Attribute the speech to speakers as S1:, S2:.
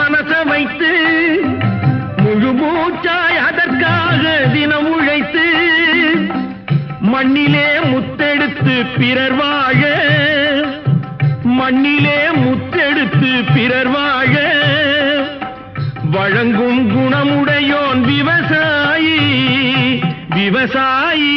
S1: மனச வைத்து முழு மூச்சாய் அதற்காக தினம் உழைத்து மண்ணிலே முத்தெடுத்து பிறர் வாழ மண்ணிலே முத்தெடுத்து பிறர் வாழ வழங்கும் குணமுடையோன் விவசாயி விவசாயி.